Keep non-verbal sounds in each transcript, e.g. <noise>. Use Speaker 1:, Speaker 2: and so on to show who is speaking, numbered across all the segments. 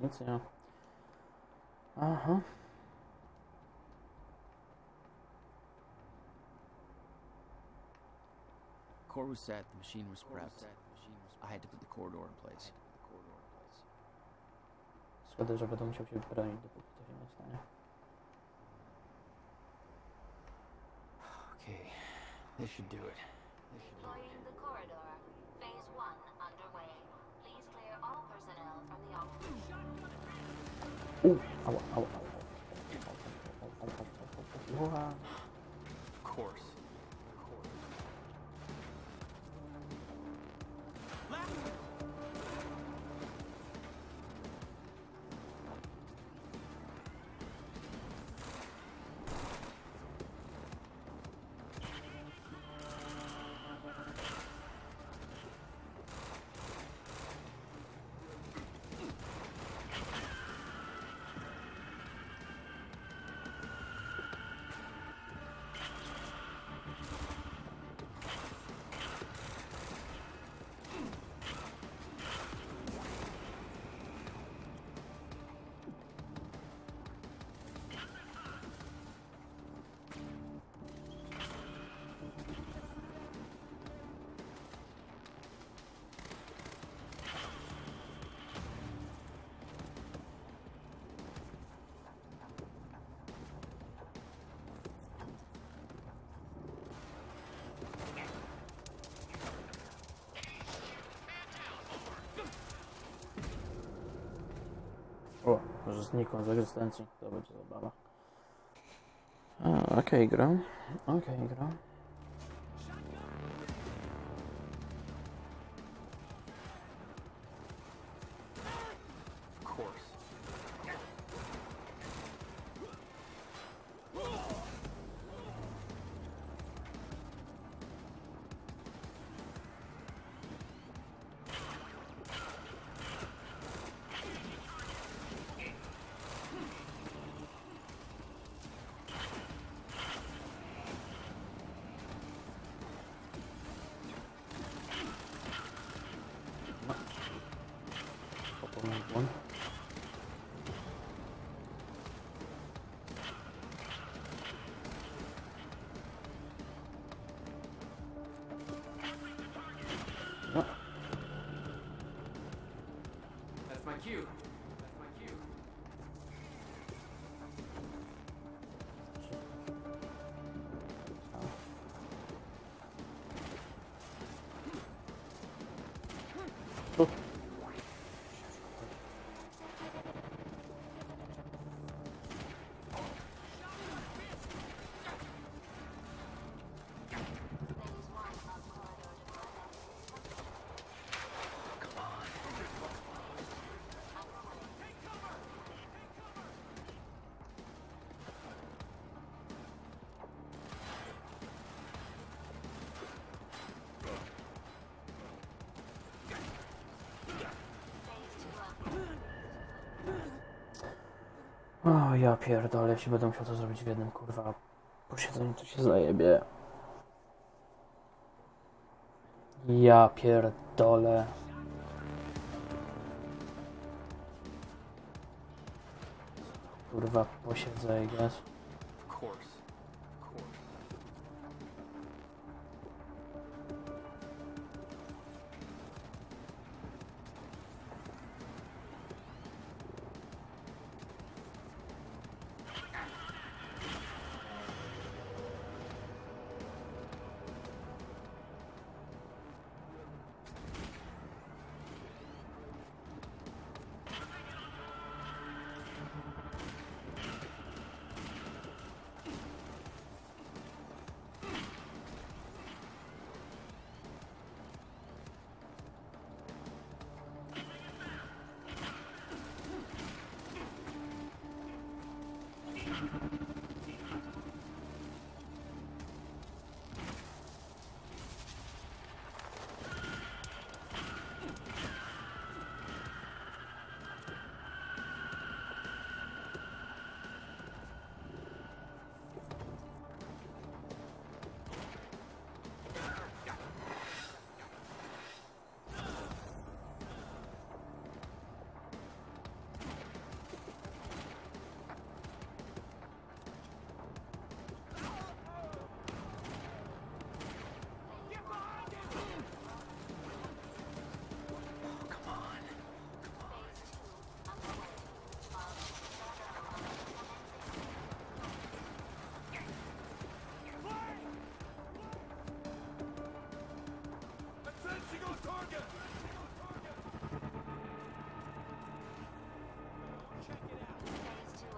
Speaker 1: Ma. Aha.
Speaker 2: Core was set, the machine was prepped. I had to put the corridor in place.
Speaker 1: Szkoda, że będę musiał się bronić, dopóki to się nie stanie.
Speaker 2: Okay, this should do it.
Speaker 1: Au, au. Ua.
Speaker 2: Of course.
Speaker 1: Może zniknął z egzystencji. To będzie zabawa. Okej, okay, gra. Okej,
Speaker 2: okay, gra.
Speaker 1: Popełnił O, ja pierdolę, jeśli będę musiał to zrobić w jednym kurwa posiedzeniu, to się zajebie. Ja pierdolę. Kurwa, posiedzę, guess.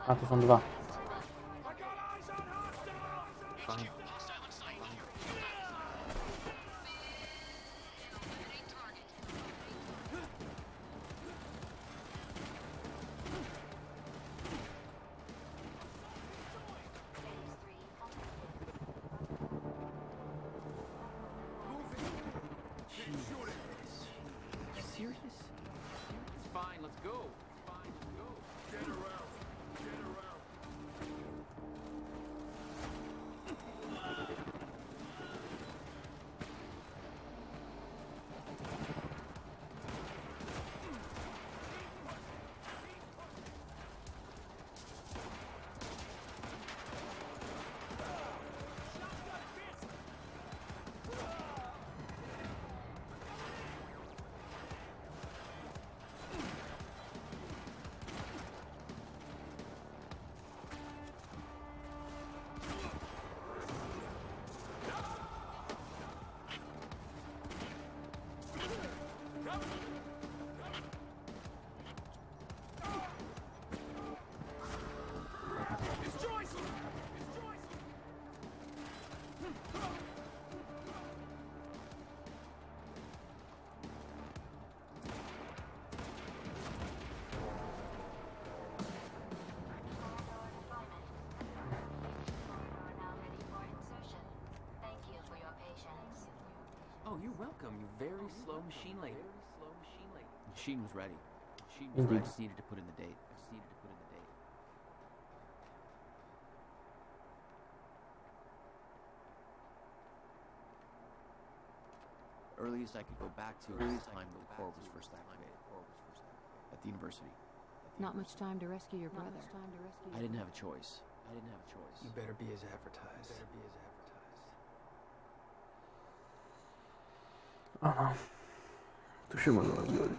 Speaker 3: A, tu są dwa.
Speaker 4: Welcome. You very slow machine lady. Very slow machine lady. Machine was ready. Machine was
Speaker 3: Indeed.
Speaker 4: ready. I just needed to put in the date. I just needed to put in the date. Earliest I could go back to was the time the core was first activated. At the university.
Speaker 5: Not much time to rescue your brother.
Speaker 4: I didn't have a choice. I didn't have a choice.
Speaker 2: You better be as advertised. You better be as advertised.
Speaker 3: Aha. Tu się mogło rozgodzić.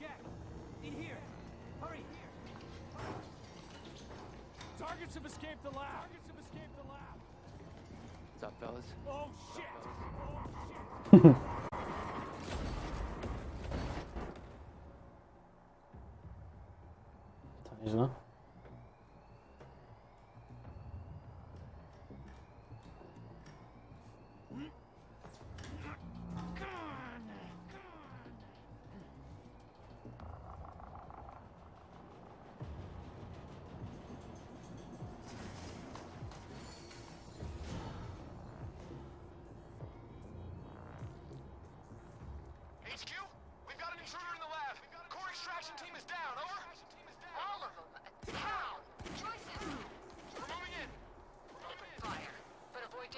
Speaker 2: Jack, in here. Hurry. Targets have escaped the lab. Targets have escaped the lab.
Speaker 4: What's up, fellas?
Speaker 2: Oh shit. Oh shit.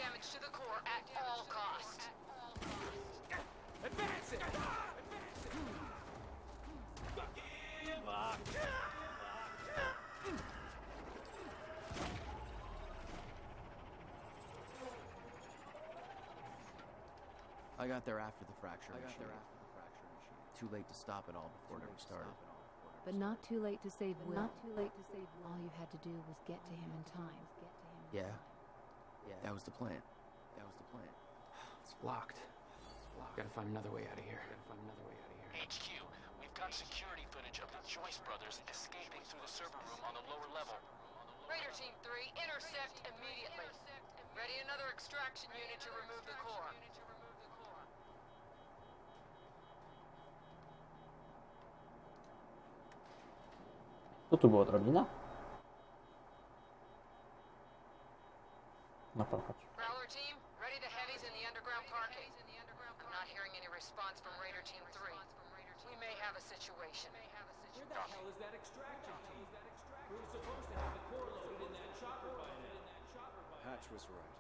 Speaker 6: Damage to the core at all costs.
Speaker 2: Advance it.
Speaker 4: I got there after the fracture machine. Too late to stop it all before it ever started.
Speaker 5: But not too late to save Will. Not too late to save Will. All you had to do was get to him in time. Get to him.
Speaker 4: Yeah. Yeah. That was the plan. That was the plan. <sighs>
Speaker 2: It's locked. Gotta find another way out of here. Gotta find another way out of here.
Speaker 7: HQ, we've got security footage of the Joyce brothers escaping through the server room on the lower level.
Speaker 6: Raider Team 3, intercept immediately. Ready another extraction unit to remove the core.
Speaker 3: Co tu było, drabina? No popatrz.
Speaker 6: Prowler Team, ready the heavies in the underground parking. I'm not hearing any response from Raider Team 3. We may have a situation.
Speaker 2: Where the hell is that extraction team? We were supposed to have the core loaded in that chopper by now.
Speaker 8: Hatch was right.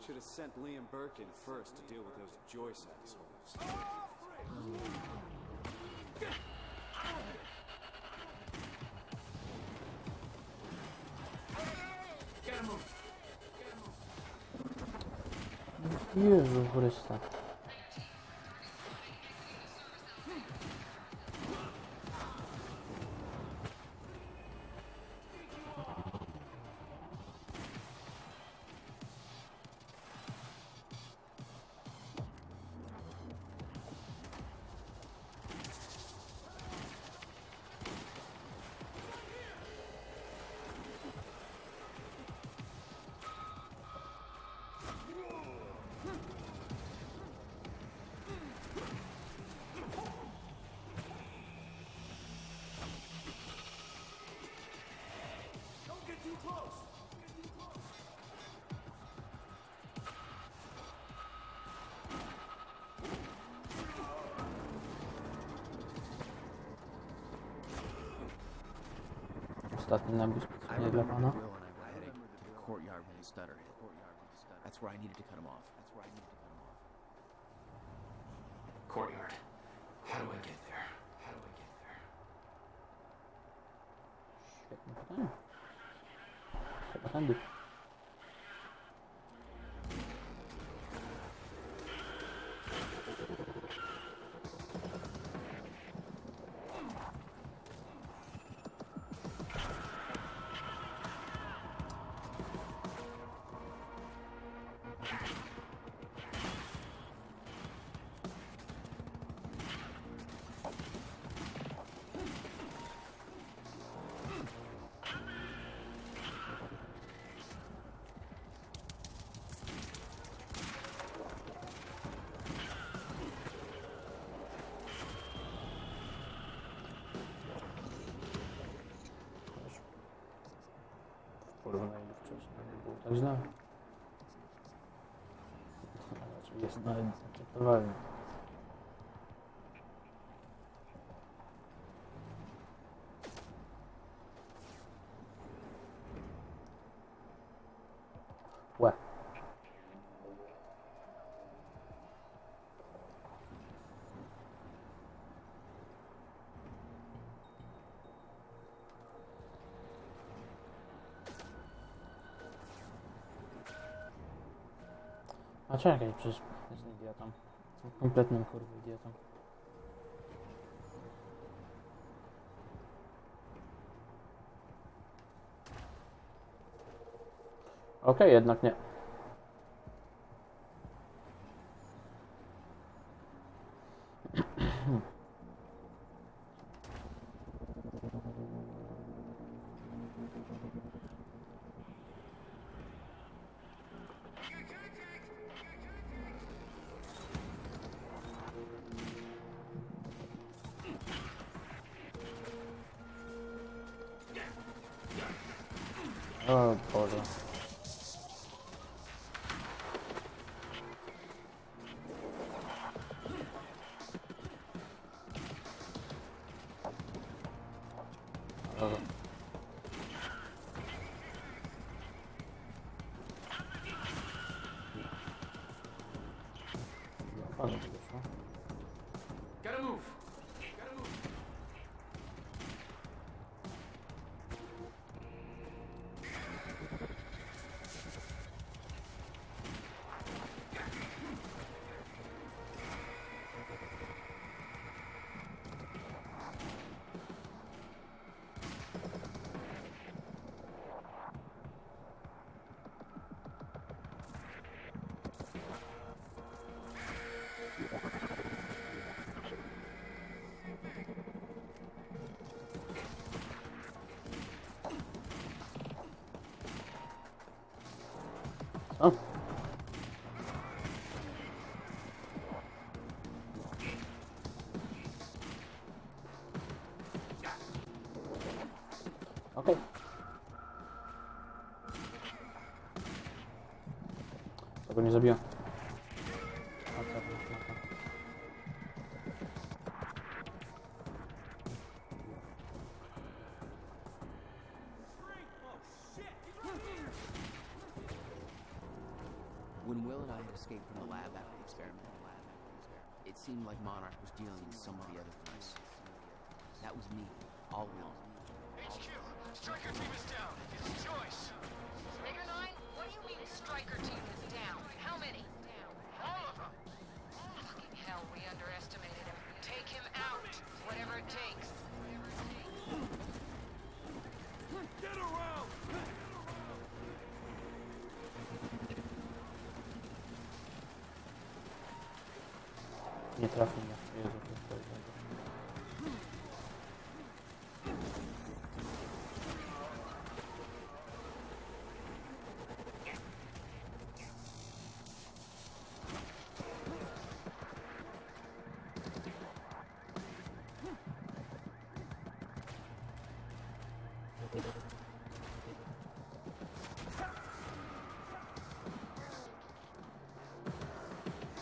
Speaker 8: Should have sent Liam Burke in first to deal with those Joyce assholes.
Speaker 3: Jezu Chryste.
Speaker 9: When his stutter hit. That's where I needed to cut him off. That's where I needed to cut him off.
Speaker 2: Courtyard. How do I get there? How do I get there?
Speaker 1: Świetne pytanie. Chyba tędy. Так знаю. Я знаю, это правильно. A czekaj, przecież jestem idiotą. Jestem kompletnym kurwa idiotą. Okej, jednak nie. 嗯包装 nie zabiłem.
Speaker 10: не
Speaker 11: трав меня
Speaker 1: в презу.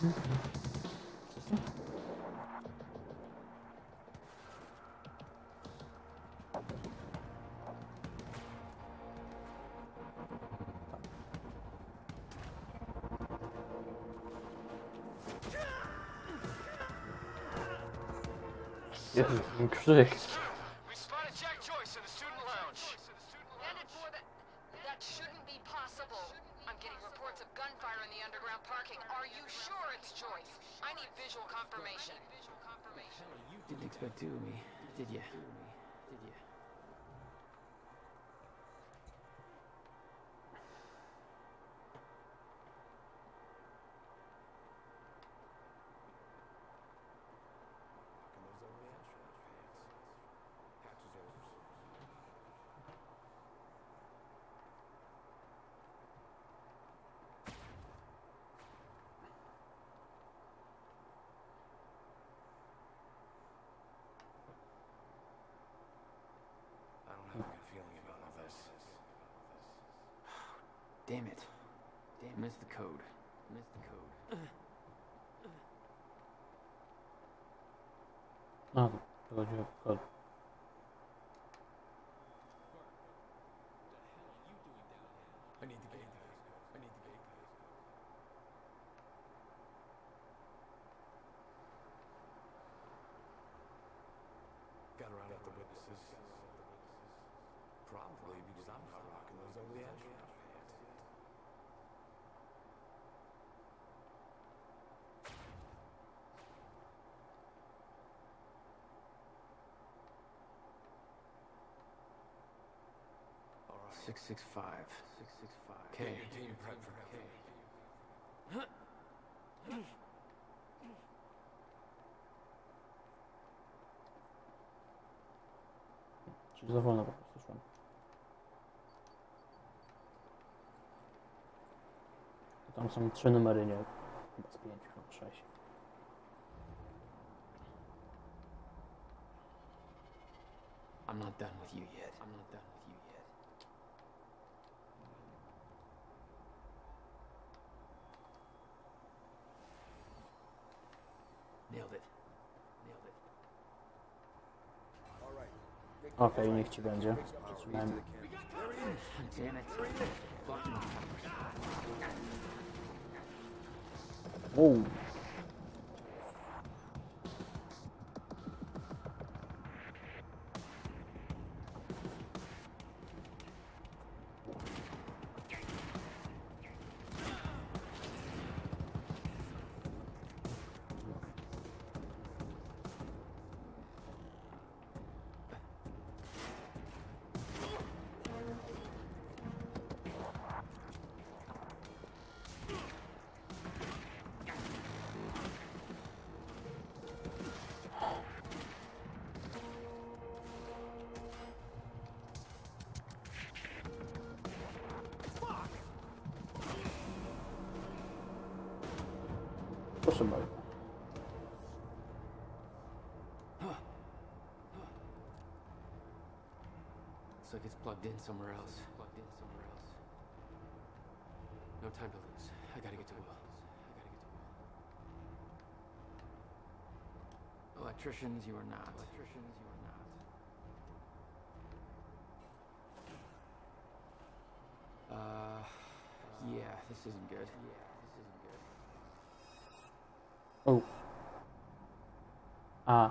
Speaker 1: Mm-hmm. Jezu, ten krzyk.
Speaker 7: We spotted Jack Joyce in the student lounge.
Speaker 6: Bandit 4, that, that shouldn't be possible. I'm getting reports of gunfire in the underground parking. Are you sure it's Joyce? I need visual confirmation.
Speaker 2: Didn't expect two of me, did ya? Did ya?
Speaker 8: I don't have a good feeling about all this.
Speaker 2: Damn it. Damn, missed the code. Missed the code.
Speaker 1: No, to chodziło
Speaker 2: 665. 665. Okay.
Speaker 1: Czy zawolna po prostu szłam? Tam są trzy numery, nie? Chyba z pięciu, chyba sześć.
Speaker 2: I'm not done with you yet. I'm not done with you.
Speaker 1: Okej, niech ci będzie. Przytrzymałem.
Speaker 2: Damn
Speaker 1: bardzo.
Speaker 2: Looks like it's plugged in somewhere else. Plugged in somewhere else. No time to lose. I gotta get to Will. I gotta get to Will. Electricians, you are not. Electricians, you are not. Uh, yeah, this isn't good. Yeah, this isn't good.
Speaker 1: O. A,